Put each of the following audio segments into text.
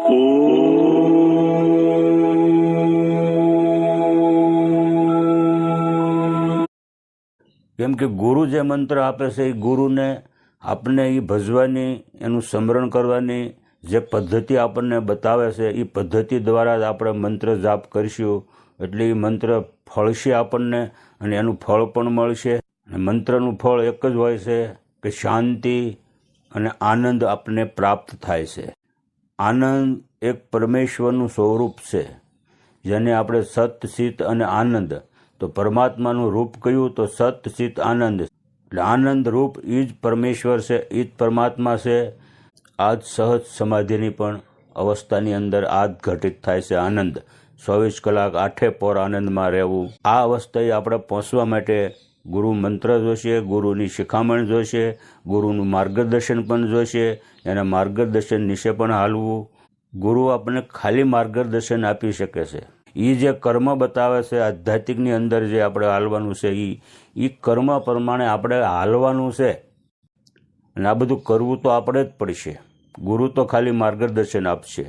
કેમ કે ગુરુ જે મંત્ર આપે છે, એ ગુરુને આપણને એ ભજવાની, એનું સ્મરણ કરવાની જે પદ્ધતિ આપણને બતાવે છે એ પદ્ધતિ દ્વારા જ આપણે મંત્ર જાપ કરીશું. એટલે એ મંત્ર ફળશે આપણને અને એનું ફળ પણ મળશે. અને મંત્રનું ફળ એક જ હોય છે કે શાંતિ અને આનંદ આપણને પ્રાપ્ત થાય છે. આનંદ એક પરમેશ્વરનું સ્વરૂપ છે. જેને આપણે સત, સિત અને આનંદ, તો પરમાત્માનું રૂપ કયું તો સત, સિત, આનંદ. એટલે આનંદ રૂપ એ જ પરમેશ્વર છે એ જ પરમાત્મા છે. આ જ સહજ સમાધિની પણ અવસ્થાની અંદર આ જ ઘટિત થાય છે આનંદ. ચોવીસ કલાક આઠે પોર આનંદમાં રહેવું. આ અવસ્થાએ આપણે પહોંચવા માટે ગુરુ મંત્ર જોશે, ગુરુની શિખામણ જોશે, ગુરુનું માર્ગદર્શન પણ જોશે, એના માર્ગદર્શન નીચે પણ હાલવું. ગુરુ આપણને ખાલી માર્ગદર્શન આપી શકે છે. એ જે કર્મ બતાવે છે, આધ્યાત્મિકની અંદર જે આપણે હાલવાનું છે એ એ કર્મ પ્રમાણે આપણે હાલવાનું છે. અને આ બધું કરવું તો આપણે જ પડશે. ગુરુ તો ખાલી માર્ગદર્શન આપશે.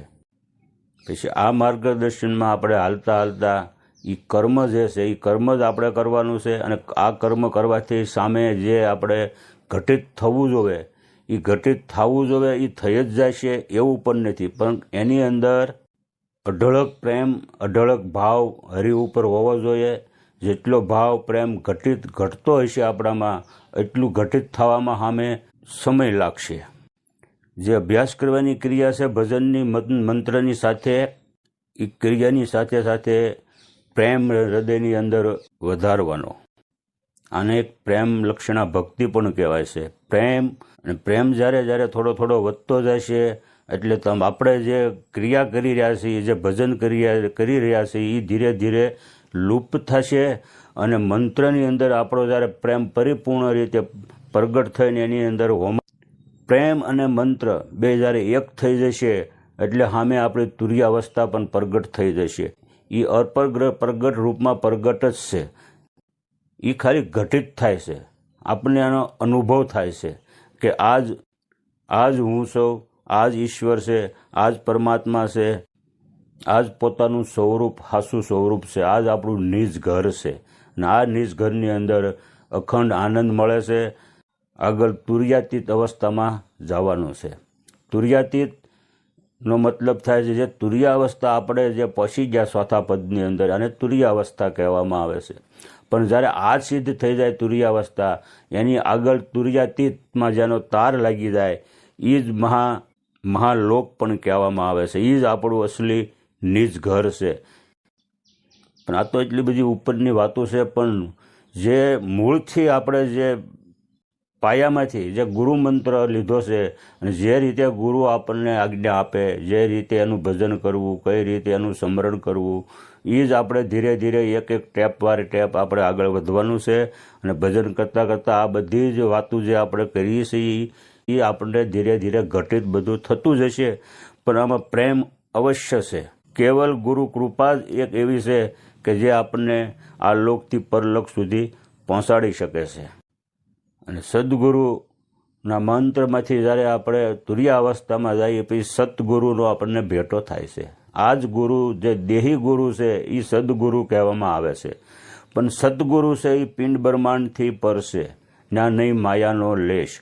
પછી આ માર્ગદર્શનમાં આપણે હાલતા હાલતા એ કર્મ જે છે એ કર્મ જ આપણે કરવાનું છે અને આ કર્મ કરવાથી સામે જે આપણે ઘટિત થવું જોવે એ ઘટિત થવું જોવે એ થઈ જ છે એવું પણ નથી. પણ એની અંદર અઢળક પ્રેમ, અઢળક ભાવ હરિ ઉપર હોવો જોઈએ. જેટલો ભાવ પ્રેમ ઘટિત ઘટતો હશે આપણામાં, એટલું ઘટિત થવામાં સામે સમય લાગશે. જે અભ્યાસ કરવાની ક્રિયા છે ભજનની મંત્રની સાથે એ ક્રિયાની સાથે સાથે પ્રેમ હૃદયની અંદર વધારવાનો. આને એક પ્રેમ લક્ષણા ભક્તિ પણ કહેવાય છે. પ્રેમ અને પ્રેમ જ્યારે જ્યારે થોડો થોડો વધતો જશે એટલે તમ આપણે જે ક્રિયા કરી રહ્યા છીએ, જે ભજન કરી કરી રહ્યા છીએ એ ધીરે ધીરે લુપ્ત થશે અને મંત્રની અંદર આપણો જ્યારે પ્રેમ પરિપૂર્ણ રીતે પ્રગટ થઈને એની અંદર હોમ પ્રેમ અને મંત્ર બે જ્યારે એક થઈ જશે, એટલે સામે આપણી તુર્યાવસ્થા પણ પ્રગટ થઈ જશે. એ અપરગ્રહ પ્રગટ રૂપમાં પ્રગટ જ છે. એ ખાલી ઘટિત થાય છે. આપણને આનો અનુભવ થાય છે કે આજ આજ હું સૌ, આજ ઈશ્વર છે, આજ પરમાત્મા છે, આજ પોતાનું સ્વરૂપ, હાસું સ્વરૂપ છે, આજ આપણું નિજ ઘર છે. અને આ નિજ ઘરની અંદર અખંડ આનંદ મળે છે. આગળ તુર્યાતીત અવસ્થામાં જવાનું છે. તુર્યાતીત નો મતલબ થાય છે, જે તુર્યાવસ્થા આપણે જે પછી ગયા ચોથા પદની અંદર અને તુર્યાવસ્થા કહેવામાં આવે છે. પણ જ્યારે આ સિદ્ધ થઈ જાય તુર્યાવસ્થા, એની આગળ તુર્યાતીતમાં જેનો તાર લાગી જાય એ જ મહા, મહાલોક પણ કહેવામાં આવે છે. એ જ આપણું અસલી નિજ ઘર છે. પણ આ તો એટલી બધી ઉપરની વાતો છે, પણ જે મૂળથી આપણે જે પાયામાંથી જે ગુરુ મંત્ર લીધો છે અને જે રીતે ગુરુ આપણને આજ્ઞા આપે, જે રીતે એનું ભજન કરવું, કઈ રીતે એનું સ્મરણ કરવું એ જ આપણે ધીરે ધીરે એક એક ટેપ વાળી ટેપ આપણે આગળ વધવાનું છે. અને ભજન કરતાં કરતાં આ બધી જ વાતો જે આપણે કરીએ છીએ એ આપણને ધીરે ધીરે ઘટિત બધું થતું જશે. પણ આમાં પ્રેમ અવશ્ય છે. કેવલ ગુરુ કૃપા જ એક એવી છે કે જે આપણને આ લોકથી પરલોક સુધી પહોંચાડી શકે છે. અને સદગુરુના મંત્રમાંથી જ્યારે આપણે તુર્યાવસ્થામાં જઈએ પછી સતગુરુનો આપણને ભેટો થાય છે. આ જ ગુરુ જે દેહી ગુરુ છે એ સદગુરુ કહેવામાં આવે છે. પણ સદગુરુ છે એ પિંડ બ્રહ્માંડથી પર છે ના નહીં માયાનો લેશ.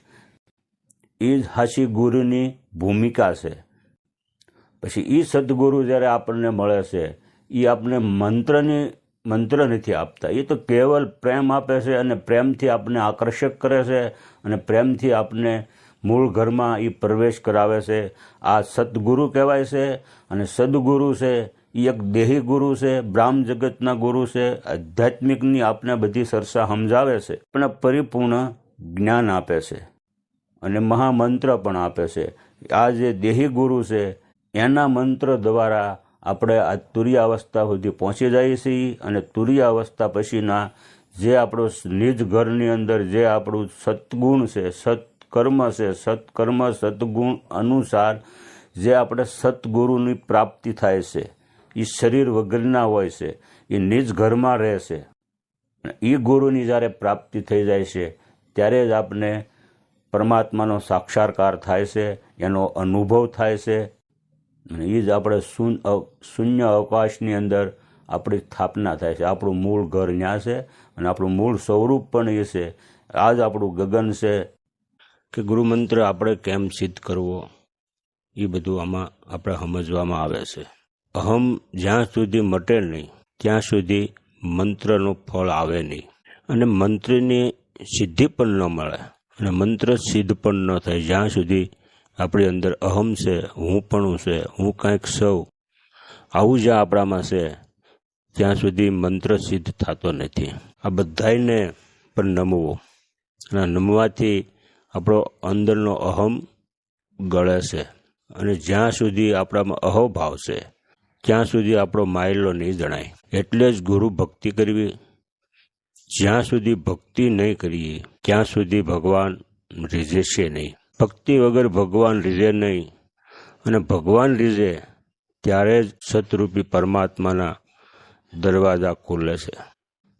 એ જ હાસી ગુરુની ભૂમિકા છે. પછી એ સદગુરુ જ્યારે આપણને મળે છે એ આપણને મંત્રની મંત્ર નથી આપતા. એ તો કેવલ પ્રેમ આપે છે અને પ્રેમથી આપને આકર્ષક કરે છે અને પ્રેમથી આપને મૂળ ઘરમાં એ પ્રવેશ કરાવે છે. આ સદગુરુ કહેવાય છે અને સદગુરુ છે એ એક દેહી ગુરુ છે, બ્રાહ્મ જગતના ગુરુ છે. આધ્યાત્મિકની આપને બધી સરસા સમજાવે છે. પણ પરિપૂર્ણ જ્ઞાન આપે છે અને મહામંત્ર પણ આપે છે. આ જે દેહી ગુરુ છે, એના મંત્ર દ્વારા આપણે આ તુર્યાવસ્થા સુધી પહોંચી જઈએ છીએ અને તુર્યાવસ્થા પછીના જે આપણો નિજ ઘરની અંદર જે આપણું સત્ગુણ છે, સત્કર્મ છે, સત્કર્મ સદગુણ અનુસાર જે આપણે સત્ગુરુની પ્રાપ્તિ થાય છે એ શરીર વગરના હોય છે એ નિજ ઘરમાં રહે છે. એ ગુરુની જ્યારે પ્રાપ્તિ થઈ જાય છે, ત્યારે જ આપણે પરમાત્માનો સાક્ષાત્કાર થાય છે, એનો અનુભવ થાય છે અને એ જ આપણે શૂન્ય અવકાશની અંદર આપણી સ્થાપના થાય છે. આપણું મૂળ ઘર ત્યાં છે અને આપણું મૂળ સ્વરૂપ પણ એ છે. આ જ આપણું ગગન છે કે ગુરુમંત્ર આપણે કેમ સિદ્ધ કરવો? એ બધું આમાં આપણે સમજવામાં આવે છે. અહમ જ્યાં સુધી મટે નહીં, ત્યાં સુધી મંત્રનું ફળ આવે નહીં. અને મંત્રની સિદ્ધિ પણ ન મળે અને મંત્ર સિદ્ધ પણ ન થાય જ્યાં સુધી આપણી અંદર અહમ છે, હું પણ છે, હું કાંઈક સૌ. આવું જ્યાં આપણામાં છે. ત્યાં સુધી મંત્ર સિદ્ધ થતો નથી. આ બધાયને પણ નમવો. અને નમવાથી આપણો અંદરનો અહમ ગળે છે. અને જ્યાં સુધી આપણામાં અહોભાવ છે, ત્યાં સુધી આપણો માયલો નહીં જણાય. એટલે જ ગુરુ ભક્તિ કરવી. જ્યાં સુધી ભક્તિ નહીં કરીએ, ત્યાં સુધી ભગવાન રીઝે છે નહીં. ભક્તિ વગર ભગવાન રીઝે નહીં. અને ભગવાન રીઝે ત્યારે જ સતરૂપી પરમાત્માના દરવાજા ખુલે છે.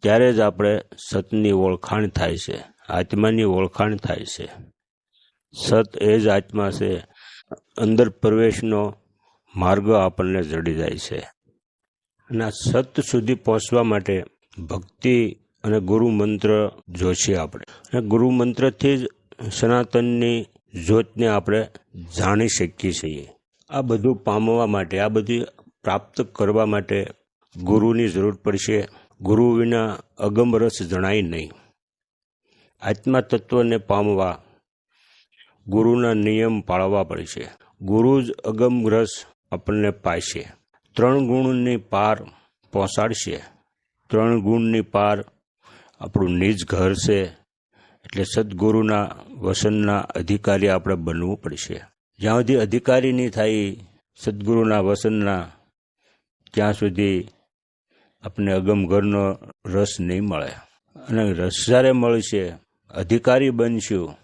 ત્યારે જ આપણે સતની ઓળખાણ થાય છે, આત્માની ઓળખાણ થાય છે. સત એ જ આત્મા છે, અંદર પ્રવેશનો માર્ગ આપણને જડી જાય છે. અને આ સત સુધી પહોંચવા માટે ભક્તિ અને ગુરુ મંત્ર જોશે આપણે. અને ગુરુ મંત્રથી જ સનાતનની જ્યોતને આપણે જાણી શકીએ છીએ. આ બધું પામવા માટે, આ બધું પ્રાપ્ત કરવા માટે ગુરુની જરૂર પડશે. ગુરુ વિના અગમ રસ જણાય નહીં. આત્મા તત્વને પામવા ગુરુના નિયમ પાળવા પડશે. ગુરુ જ અગમ રસ આપણને પાશે ત્રણ ગુણની પાર પહોંચાડશે ત્રણ ગુણની પાર આપણું નિજ ઘર છે. એટલે સદગુરુના વસનના અધિકારી આપણે બનવું પડશે. જ્યાં સુધી અધિકારી નહીં થાય, સદગુરુના વસનના, ત્યાં સુધી આપણને અગમ ઘરનો રસ નહીં મળે. અને રસ જ્યારે મળશે, અધિકારી બનશું,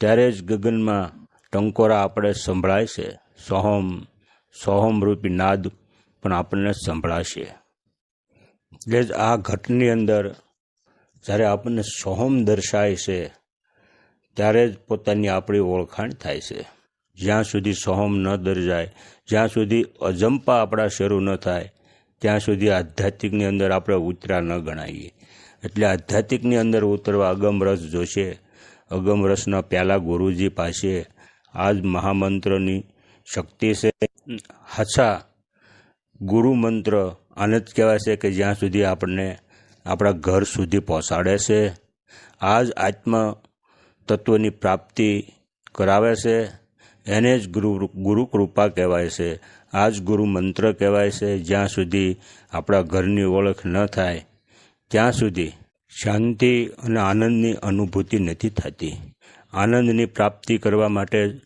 ત્યારે જ ગગનમાં ટંકોરા આપણે સંભળાય છે. સોહમ સોહમ રૂપી નાદ પણ આપણને સંભળાશે. એટલે જ આ ઘટની અંદર જ્યારે આપણને સોહમ દર્શાય છે, ત્યારે જ પોતાની આપણી ઓળખાણ થાય છે. જ્યાં સુધી સોહમ ન દર્જાય, જ્યાં સુધી અજંપા આપણા શરૂ ન થાય, ત્યાં સુધી આધ્યાત્મિકની અંદર આપણે ઉતરા ન ગણાઈએ. એટલે આધ્યાત્મિકની અંદર ઉતરવા અગમ રસ જોશે. અગમરસના પહેલાં ગુરુજી પાસે આ જ મહામંત્રની શક્તિ છે. હાચા ગુરુ મંત્ર આને જ કહેવાય છે કે જ્યાં સુધી આપણને આપણા ઘર સુધી પહોંચાડે છે. આ જ આત્મ તત્વની પ્રાપ્તિ કરાવે છે. એને જ ગુરુ ગુરુ કૃપા કહેવાય છે. આ જ ગુરુ મંત્ર કહેવાય છે, જ્યાં સુધી આપણા ઘરની ઓળખ ન થાય, ત્યાં સુધી શાંતિ અને આનંદની અનુભૂતિ નથી થતી. આનંદની પ્રાપ્તિ કરવા માટે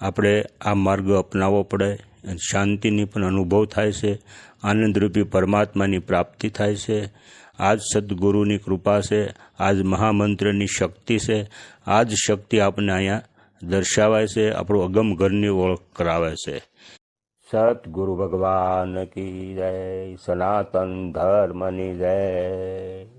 આપણે આ માર્ગ અપનાવવો પડે. શાંતિની પણ અનુભવ થાય છે. આનંદરૂપી પરમાત્માની પ્રાપ્તિ થાય છે. આ જ સદગુરુની કૃપા છે, આજ મહામંત્રની શક્તિ છે આ જ શક્તિ આપણને અહીંયા દર્શાવાય છે, આપણું અગમ ઘરની ઓળખ કરાવે છે. સતગુરુ ભગવાન કી જય, સનાતન ધર્મની જય.